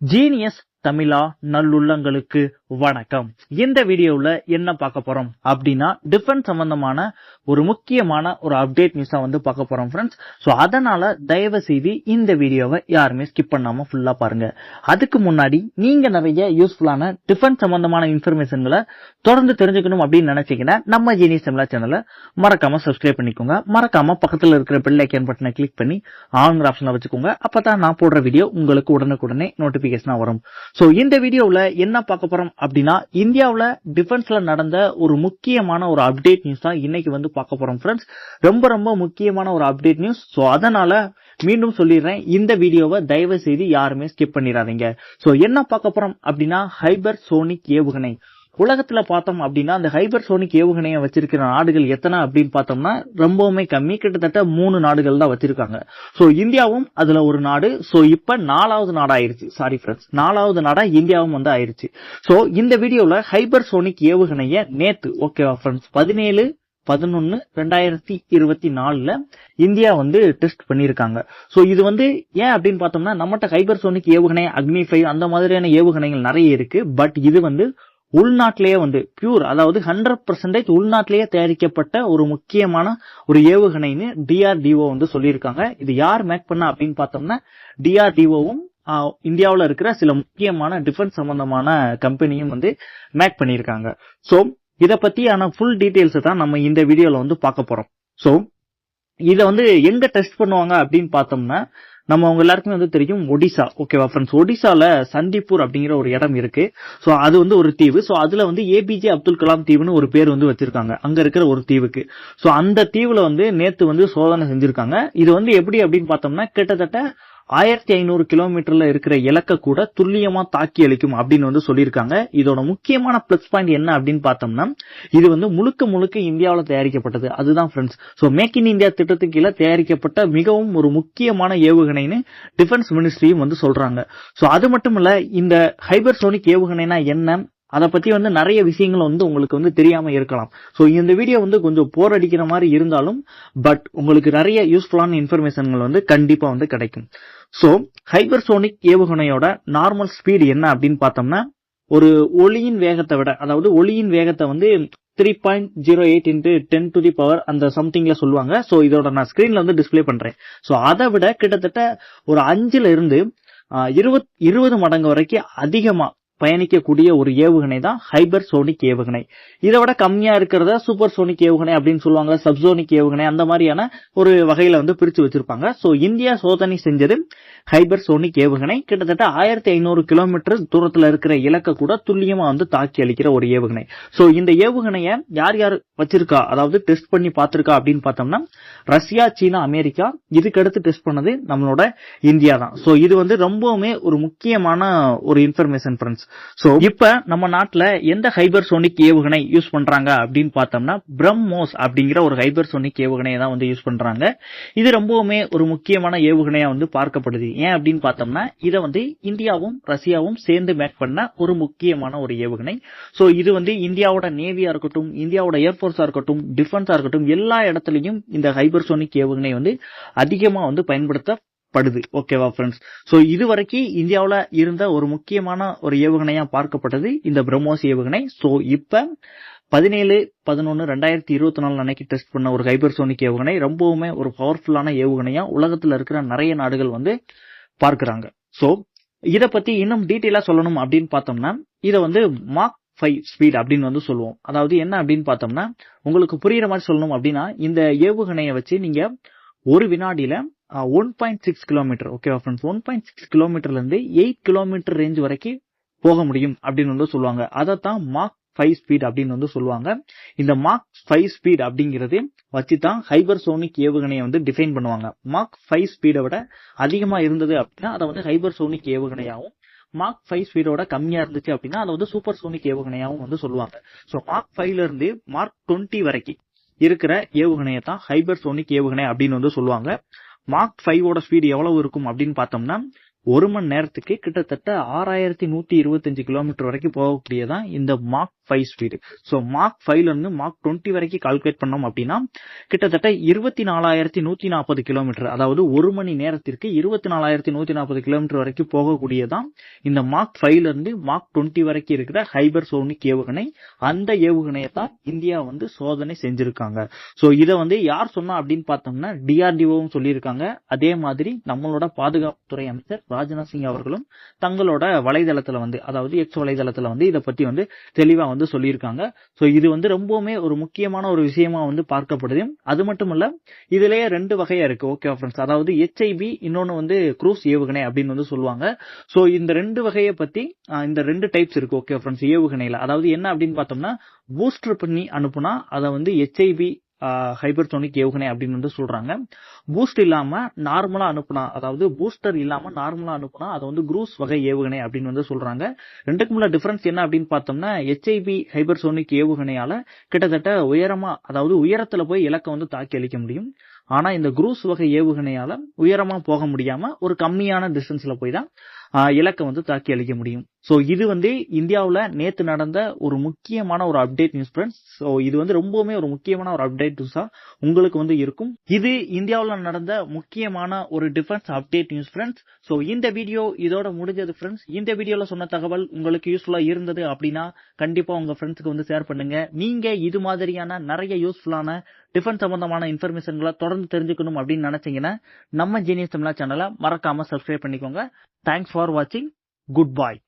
Genius தமிழா நல்லுள்ளங்களுக்கு வணக்கம். இந்த வீடியோவில் என்ன பார்க்க போறோம் அப்படின்னா டிஃபென்ஸ் சம்பந்தமான ஒரு முக்கியமான ஒரு அப்டேட் நியூஸா வந்து பார்க்க போறோம் ஃப்ரெண்ட்ஸ் ஸோ அதனால தயவு செய்து இந்த வீடியோவை யாருமே ஸ்கிப் பண்ணாம ஃபுல்லா பாருங்க. அதுக்கு முன்னாடி நீங்க நிறைய யூஸ்ஃபுல்லான டிஃபென்ஸ் சம்பந்தமான இன்ஃபர்மேஷன்களை தொடர்ந்து தெரிஞ்சுக்கணும் அப்படின்னு நினைச்சீங்கன்னா நம்ம ஜீனியஸ் தமிழா சேனலை மறக்காம சப்ஸ்கிரைப் பண்ணிக்கோங்க. மறக்காம பக்கத்தில் இருக்கிற பெல் ஐக்கன் பட்டனை கிளிக் பண்ணி ஆன்ங்கிற ஆப்ஷனை வச்சுக்கோங்க. அப்பதான் நான் போடுற வீடியோ உங்களுக்கு உடனுக்குடனே நோட்டிபிகேஷனா வரும். சோ இந்த வீடியோவில் என்ன பார்க்க போறோம் அப்படின்னா இந்தியாவில் டிஃபென்ஸ்ல நடந்த ஒரு முக்கியமான ஒரு அப்டேட் நியூஸ் தான் இன்னைக்கு வந்து பார்க்க போறோம் ஃப்ரெண்ட்ஸ் ரொம்ப ரொம்ப முக்கியமான ஒரு அப்டேட் நியூஸ் ஸோ அதனால மீண்டும் சொல்லிடுறேன். இந்த வீடியோவை தயவு செய்து யாருமே ஸ்கிப் பண்ணிடாதீங்க. ஸோ என்ன பார்க்க போறோம் அப்படின்னா ஹைபர் சோனிக் ஏவுகணை. உலகத்துல பார்த்தோம் அப்படின்னா அந்த ஹைபர் சோனிக் ஏவுகணையை வச்சிருக்கிற நாடுகள் எத்தனை அப்படின்னு பார்த்தோம்னா ரொம்பவுமே கம்மி. கிட்டத்தட்ட மூணு நாடுகள் தான் வச்சிருக்காங்க. சோ இந்தியாவும் அதுல ஒரு நாடு. சோ இப்ப நாலாவது நாடு ஆயிருச்சு. சாரி ஃப்ரெண்ட்ஸ் நாலாவது நாடா இந்தியாவும் வந்து ஆயிருச்சு. சோ இந்த வீடியோல ஹைபர் சோனிக் ஏவுகணைய நேத்து ஓகேவா ஃப்ரெண்ட்ஸ் பதினேழு பதினொன்னு ரெண்டாயிரத்தி இருபத்தி நாலுல இந்தியா வந்து டெஸ்ட் பண்ணியிருக்காங்க. சோ இது வந்து ஏன் அப்படின்னு பார்த்தோம்னா நம்மகிட்ட ஹைபர் சோனிக் ஏவுகணை அக்னி ஃபைவ் அந்த மாதிரியான ஏவுகணைகள் நிறைய இருக்கு. பட் இது வந்து உள்நாட்டிலேயே வந்து பியூர் அதாவது ஹண்ட்ரட் பர்சன்டேஜ் உள்நாட்டிலேயே தயாரிக்கப்பட்ட ஒரு முக்கியமான ஒரு ஏவுகணைன்னு டிஆர்டிஓ வந்து சொல்லியிருக்காங்க. இது யார் மேக் பண்ணா அப்படின்னு பார்த்தோம்னா டிஆர்டிஓவும் இந்தியாவில் இருக்கிற சில முக்கியமான டிஃபென்ஸ் சம்பந்தமான கம்பெனியும் வந்து மேக் பண்ணியிருக்காங்க. ஸோ இதை பத்தியான ஃபுல் டீடைல்ஸ் தான் நம்ம இந்த வீடியோல வந்து பார்க்க போறோம். ஸோ இதை வந்து எங்க டெஸ்ட் பண்ணுவாங்க அப்படின்னு பார்த்தோம்னா நம்ம அவங்க எல்லாருக்குமே வந்து தெரியும் ஒடிசா ஓகேவா ஃப்ரெண்ட்ஸ் ஒடிசால சந்திப்பூர் அப்படிங்கிற ஒரு இடம் இருக்கு. ஸோ அது வந்து ஒரு தீவு. ஸோ அதுல வந்து ஏபிஜே அப்துல் கலாம் தீவுன்னு ஒரு பேர் வந்து வச்சிருக்காங்க. அங்க இருக்கிற ஒரு தீவுக்கு. ஸோ அந்த தீவுல வந்து நேத்து வந்து சோதனை செஞ்சிருக்காங்க. இது வந்து எப்படி அப்படின்னு பார்த்தோம்னா கிட்டத்தட்ட ஆயிரத்தி ஐநூறு கிலோமீட்டர்ல இருக்கிற இலக்க கூட துல்லியமா தாக்கி அளிக்கும் அப்படின்னு வந்து சொல்லியிருக்காங்க. இதோட முக்கியமான பிளஸ் பாயிண்ட் என்ன அப்படின்னு பார்த்தோம்னா இது வந்து முழுக்க முழுக்க இந்தியாவில் தயாரிக்கப்பட்டது. அதுதான் friends so make in India திட்டத்துக்கு கீழே தயாரிக்கப்பட்ட மிகவும் ஒரு முக்கியமான ஏவுகணைன்னு டிஃபென்ஸ் மினிஸ்ட்ரியும் வந்து சொல்றாங்க. ஸோ அது மட்டும் இல்ல இந்த ஹைபர்சோனிக் ஏவுகணைனா என்ன? அதை பத்தி வந்து நிறைய விஷயங்கள் வந்து உங்களுக்கு வந்து தெரியாம இருக்கலாம். ஸோ இந்த வீடியோ வந்து கொஞ்சம் போர் அடிக்கிற மாதிரி இருந்தாலும் பட் உங்களுக்கு நிறைய யூஸ்ஃபுல்லான இன்ஃபர்மேஷன்கள் வந்து கண்டிப்பா வந்து கிடைக்கும். ஸோ ஹைபர்சோனிக் ஏவுகணையோட நார்மல் ஸ்பீடு என்ன அப்படின்னு பார்த்தோம்னா ஒரு ஒளியின் வேகத்தை விட அதாவது ஒளியின் வேகத்தை வந்து three point zero eight into ten to the power அந்த சம்திங்ல சொல்லுவாங்க. ஸோ இதோட நான் ஸ்கிரீன்ல வந்து டிஸ்பிளே பண்றேன். ஸோ அதை விட கிட்டத்தட்ட ஒரு அஞ்சுல இருந்து இருபத் இருபது மடங்கு வரைக்கும் அதிகமா பயணிக்கக்கூடிய ஒரு ஏவுகணை தான் ஹைபர் சோனிக் ஏவுகணை. இதை விட கம்மியா இருக்கிறத சூப்பர் சோனிக் ஏவுகணை அப்படின்னு சொல்லுவாங்க சப்சோனிக் ஏவுகணை அந்த மாதிரியான ஒரு வகையில வந்து பிரிச்சு வச்சிருப்பாங்க. சோ இந்தியா சோதனை செஞ்சது ஹைபர் சோனிக் ஏவுகணை. கிட்டத்தட்ட ஆயிரத்தி ஐநூறு கிலோமீட்டர் தூரத்துல இருக்கிற இலக்க கூட துல்லியமா வந்து தாக்கி அளிக்கிற ஒரு ஏவுகணை. சோ இந்த ஏவுகணைய யார் யார் வச்சிருக்கா? அதாவது டெஸ்ட் பண்ணி பார்த்திருக்கா அப்படின்னு பார்த்தோம்னா ரஷ்யா சீனா அமெரிக்கா. இதுக்கடுத்து டெஸ்ட் பண்ணது நம்மளோட இந்தியா தான். சோ இது வந்து ரொம்பவுமே ஒரு முக்கியமான ஒரு இன்ஃபர்மேஷன் ஃப்ரெண்ட்ஸ் சோ இப்ப நம்ம நாட்டுல எந்த ஹைபர் சோனிக் ஏவுகணை யூஸ் பண்றாங்க அப்படின்னு பார்த்தோம்னா பிரம்மோஸ் அப்படிங்கிற ஒரு ஹைபர் சோனிக் ஏவுகணையை தான் வந்து யூஸ் பண்றாங்க. இது ரொம்பவுமே ஒரு முக்கியமான ஏவுகணையா வந்து பார்க்கப்படுது. ஏன் அப்படின்னு பார்த்தோம்னா இதை வந்து இந்தியாவும் ரஷ்யாவும் சேர்ந்து மேக் பண்ண ஒரு முக்கியமான ஒரு ஏவுகணை. சோ இது வந்து இந்தியாவோட நேவியா இருக்கட்டும் இந்தியாவோட ஏர்போர்ஸா இருக்கட்டும் டிஃபென்ஸா இருக்கட்டும் எல்லா இடத்துலயும் இந்த ஹைபர்சோனிக் ஏவுகணை வந்து அதிகமா வந்து பயன்படுத்த படுது. ஓகேவா ஃப்ரெண்ட்ஸ் ஸோ இது வரைக்கும் இந்தியாவில் இருந்த ஒரு முக்கியமான ஒரு ஏவுகணையா பார்க்கப்பட்டது இந்த பிரம்மோஸ் ஏவுகணை. ஸோ இப்போ பதினேழு பதினொன்று ரெண்டாயிரத்தி இருபத்தி நாலு அன்னைக்கு டெஸ்ட் பண்ண ஒரு ஹைபர் சோனிக் ஏவுகணை ரொம்பவுமே ஒரு பவர்ஃபுல்லான ஏவுகணையா உலகத்தில் இருக்கிற நிறைய நாடுகள் வந்து பார்க்குறாங்க. ஸோ இதை பத்தி இன்னும் டீட்டெயிலா சொல்லணும் அப்படின்னு பார்த்தோம்னா இதை வந்து மார்க் ஃபைவ் ஸ்பீட் அப்படின்னு வந்து சொல்லுவோம். அதாவது என்ன அப்படின்னு பார்த்தோம்னா உங்களுக்கு புரியுற மாதிரி சொல்லணும் அப்படின்னா இந்த ஏவுகணையை வச்சு நீங்க ஒரு வினாடியில ஒன் பாயிண்ட் சிக்ஸ் கிலோமீட்டர் ஓகேவா ஃப்ரெண்ட்ஸ் ஒன் பாயிண்ட் சிக்ஸ் கிலோமீட்டர்ல இருந்து எயிட் கிலோமீட்டர் ரேஞ்ச் வரைக்கும் போக முடியும் அப்படின்னு வந்து சொல்லுவாங்க. அதை தான் மார்க் ஃபைவ் ஸ்பீட் அப்படின்னு வந்து சொல்லுவாங்க. இந்த மார்க் ஃபைவ் ஸ்பீட் அப்படிங்கிறது வச்சு தான் ஹைபர் சோனிக் ஏவுகணையை வந்து டிஃபைன் பண்ணுவாங்க. மார்க் ஃபைவ் ஸ்பீடை விட அதிகமா இருந்தது அப்படின்னா அதை வந்து ஹைபர் சோனிக் ஏவுகணையாகவும் மார்க் ஃபைவ் ஸ்பீடோட கம்மியா இருந்துச்சு அப்படின்னா அதை வந்து சூப்பர் சோனிக் ஏவுகணையாகவும் வந்து சொல்லுவாங்க. ஸோ மார்க் ஃபைவ்ல இருந்து மார்க் டுவெண்ட்டி வரைக்கும் இருக்கிற ஏவுகணையை தான் ஹைபர் சோனிக் ஏவுகணை அப்படின்னு வந்து சொல்லுவாங்க. மார்க் ஃபைவோட ஸ்பீடு எவ்வளவு இருக்கும் அப்படின்னு பார்த்தோம்னா ஒரு மணி நேரத்துக்கு கிட்டத்தட்ட ஆறாயிரத்தி நூத்தி இருபத்தஞ்சு கிலோமீட்டர் வரைக்கும் போகக்கூடியதான் இந்த mark five speed so mark ஃபைவ்ல இருந்து மார்க் டுவெண்ட்டி வரைக்கும் கால்குலேட் பண்ணோம் அப்படின்னா கிட்டத்தட்ட இருபத்தி நாலாயிரத்தி நூத்தி நாற்பது கிலோமீட்டர் அதாவது ஒரு மணி நேரத்திற்கு இருபத்தி நாலாயிரத்தி நூத்தி நாற்பது கிலோமீட்டர் வரைக்கும் போகக்கூடியதான் இந்த மார்க் ஃபைவ்ல இருந்து மார்க் டுவெண்ட்டி வரைக்கும் இருக்கிற ஹைபர் சோனிக் ஏவுகணை. அந்த ஏவுகணையை தான் இந்தியா வந்து சோதனை செஞ்சிருக்காங்க. ஸோ இதை வந்து யார் சொன்னா அப்படின்னு பார்த்தோம்னா டிஆர்டிஓவும் சொல்லியிருக்காங்க. அதே மாதிரி நம்மளோட பாதுகாப்புத்துறை அமைச்சர் ராஜ்நாத் சிங் அவர்களும் தங்களோட வலைதளத்துல வந்து அதாவது எக்ஸ் வலைதளத்துல வந்து இதை பத்தி வந்து தெளிவா வந்து சொல்லியிருக்காங்க. ஸோ இது வந்து ரொம்பவுமே ஒரு முக்கியமான ஒரு விஷயமா வந்து பார்க்கப்படுது. அது மட்டும் இல்ல இதுலயே ரெண்டு வகையா இருக்கு. ஓகே ஃப்ரெண்ட்ஸ் அதாவது ஹெச்ஐபி இன்னொன்னு வந்து குரூஸ் ஏவுகணை அப்படின்னு வந்து சொல்லுவாங்க. ஸோ இந்த ரெண்டு வகையை பத்தி இந்த ரெண்டு டைப்ஸ் இருக்கு. ஓகே ஃப்ரெண்ட்ஸ் ஏவுகணையில. அதாவது என்ன அப்படின்னு பார்த்தோம்னா பூஸ்டர் பண்ணி அனுப்புனா அதை வந்து ஹெச்ஐபி ஹைபர்சோனிக் ஏவுகணை அப்படின்னு வந்து சொல்றாங்க. பூஸ்ட் இல்லாம நார்மலா அனுப்புனா அதாவது பூஸ்டர் இல்லாம நார்மலா அனுப்புனா அதை வந்து குரூஸ் வகை ஏவுகணை அப்படின்னு வந்து சொல்றாங்க. ரெண்டுக்கும் உள்ள டிஃபரன்ஸ் என்ன அப்படின்னு பார்த்தோம்னா ஹெச்ஐபி ஹைபர்சோனிக் ஏவுகணையால கிட்டத்தட்ட உயரமா அதாவது உயரத்துல போய் இலக்கை வந்து தாக்கி அளிக்க முடியும். ஆனா இந்த குரூஸ் வகை ஏவுகணையால உயரமா போக முடியாம ஒரு கம்மியான டிஸ்டன்ஸ்ல போய் தான் இலக்கை வந்து தாக்கி அளிக்க முடியும். சோ இது வந்து இந்தியாவில் நேத்து நடந்த ஒரு முக்கியமான ஒரு அப்டேட் நியூஸ் ஃப்ரெண்ட்ஸ் சோ இது வந்து ரொம்பவுமே ஒரு முக்கியமான ஒரு அப்டேட் நியூஸா உங்களுக்கு வந்து இருக்கும். இது இந்தியாவில் நடந்த முக்கியமான ஒரு defence update news friends so இந்த வீடியோ இதோட முடிஞ்சது ஃப்ரெண்ட்ஸ் இந்த வீடியோல சொன்ன தகவல் உங்களுக்கு யூஸ்ஃபுல்லா இருந்தது அப்படின்னா கண்டிப்பா உங்க ஃப்ரெண்ட்ஸ்க்கு வந்து ஷேர் பண்ணுங்க. நீங்க இது மாதிரியான நிறைய யூஸ்ஃபுல்லான டிஃபென்ஸ் சம்பந்தமான இன்ஃபர்மேஷன்களை தொடர்ந்து தெரிஞ்சுக்கணும் அப்படின்னு நினைச்சீங்கன்னா நம்ம ஜீனியஸ் தமிழா சேனலை மறக்காம சப்ஸ்கிரைப் பண்ணிக்கோங்க. Thanks for for watching. Goodbye.